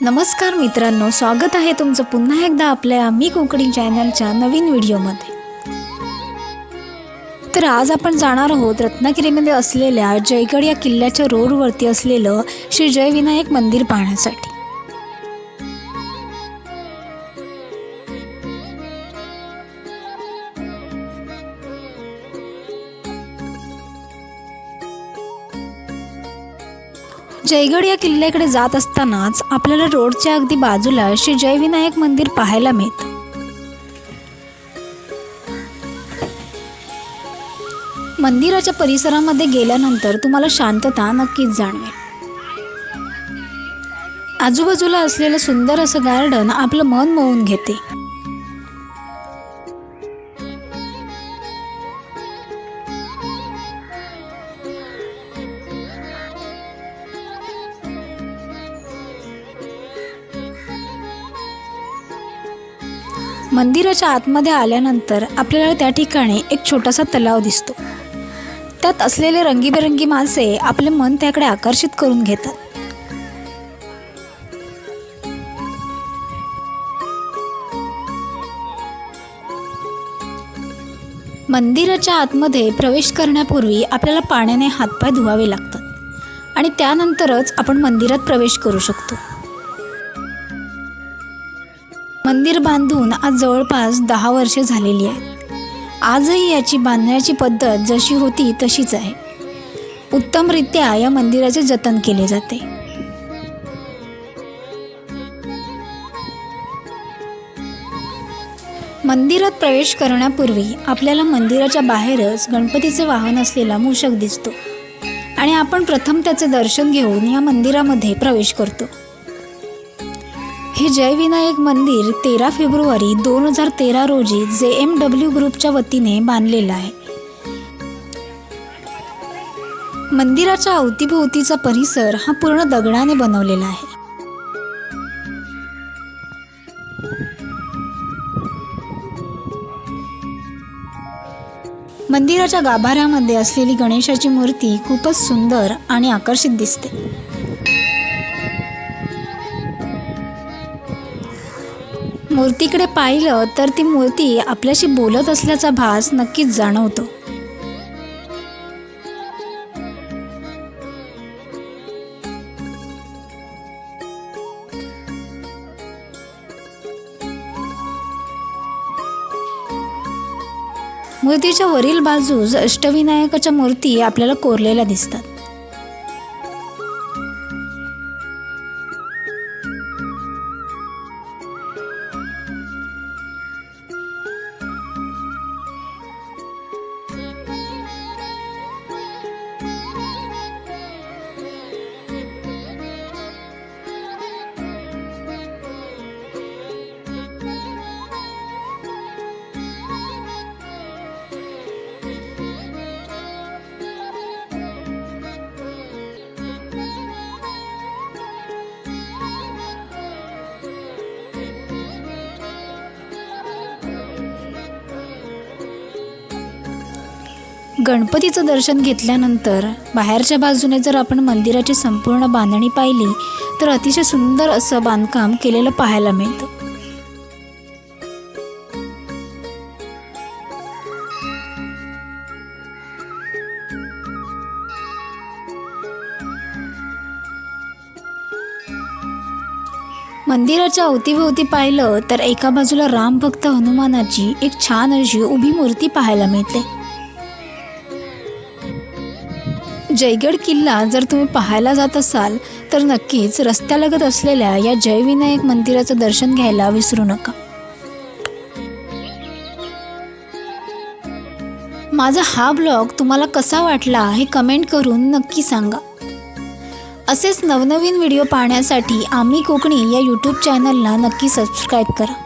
नमस्कार मित्रांनो स्वागत आहे तुमचं पुन्हा एकदा आपल्या मी कोकणी चॅनलच्या नवीन व्हिडिओमध्ये. तर आज आपण जाणार आहोत रत्नागिरीमध्ये असलेल्या जयगड या किल्ल्याच्या रोडवरती असलेलं श्री जयविनायक मंदिर पाहण्यासाठी. जयगड या किल्ल्याकडे जात असतानाच आपल्याला रोडच्या अगदी बाजूला श्री जयविनायक मंदिर पाहायला मिळतं. मंदिराच्या परिसरामध्ये गेल्यानंतर तुम्हाला शांतता नक्कीच जाणवेल. आजूबाजूला असलेलं सुंदर असं गार्डन आपलं मन मोहून घेते. मंदिराच्या आतमध्ये आल्यानंतर आपल्याला त्या ठिकाणी एक छोटासा तलाव दिसतो. त्यात असलेले रंगीबेरंगी मासे आपले मन त्याकडे आकर्षित करून घेतात. मंदिराच्या आतमध्ये प्रवेश करण्यापूर्वी आपल्याला पाण्याने हातपाय धुवावे लागतात आणि त्यानंतरच आपण मंदिरात प्रवेश करू शकतो. मंदिर बांधून आज जवळपास दहा वर्षे झालेली आहेत आजही याची बांधण्याची पद्धत जशी होती तशीच आहे. उत्तमरित्या या मंदिराचे जतन केले जाते. मंदिरात प्रवेश करण्यापूर्वी आपल्याला मंदिराच्या बाहेरच गणपतीचे वाहन असलेला मूषक दिसतो. आणि आपण प्रथम त्याचे दर्शन घेऊन या मंदिरामध्ये प्रवेश करतो. हे जयविनायक मंदिर तेरा फेब्रुवारी दोन हजार तेरा रोजी जे एम डब्ल्यू ग्रुपच्या वतीने बांधलेलं आहे. मंदिराच्या अवतीभोवतीचा परिसर हा पूर्ण दगडाने बनवलेला आहे. मंदिराच्या गाभाऱ्यामध्ये असलेली गणेशाची मूर्ती खूपच सुंदर आणि आकर्षित दिसते. मूर्तीकडे पाहिलं तर ती मूर्ती आपल्याशी बोलत असल्याचा भास नक्कीच जाणवतो. मूर्तीच्या वरील बाजूस अष्टविनायकाच्या मूर्ती आपल्याला कोरलेल्या दिसतात. गणपतीचं दर्शन घेतल्यानंतर बाहेरच्या बाजूने जर आपण मंदिराची संपूर्ण बांधणी पाहिली तर अतिशय सुंदर असं बांधकाम केलेलं पाहायला मिळतं. मंदिराच्या अवतीभोवती पाहिलं तर एका बाजूला राम भक्त हनुमानाची एक छान अशी उभी मूर्ती पाहायला मिळते. जयगड किल्ला जर तुम्ही पाहायला जात असाल तर नक्कीच रस्त्यालगत असलेल्या या जयविनायक मंदिराचं दर्शन घ्यायला विसरू नका. माझा हा ब्लॉग तुम्हाला कसा वाटला हे कमेंट करून नक्की सांगा. असेच नवनवीन व्हिडिओ पाहण्यासाठी आम्ही कोकणी या यूट्यूब चॅनलला नक्की सबस्क्राईब करा.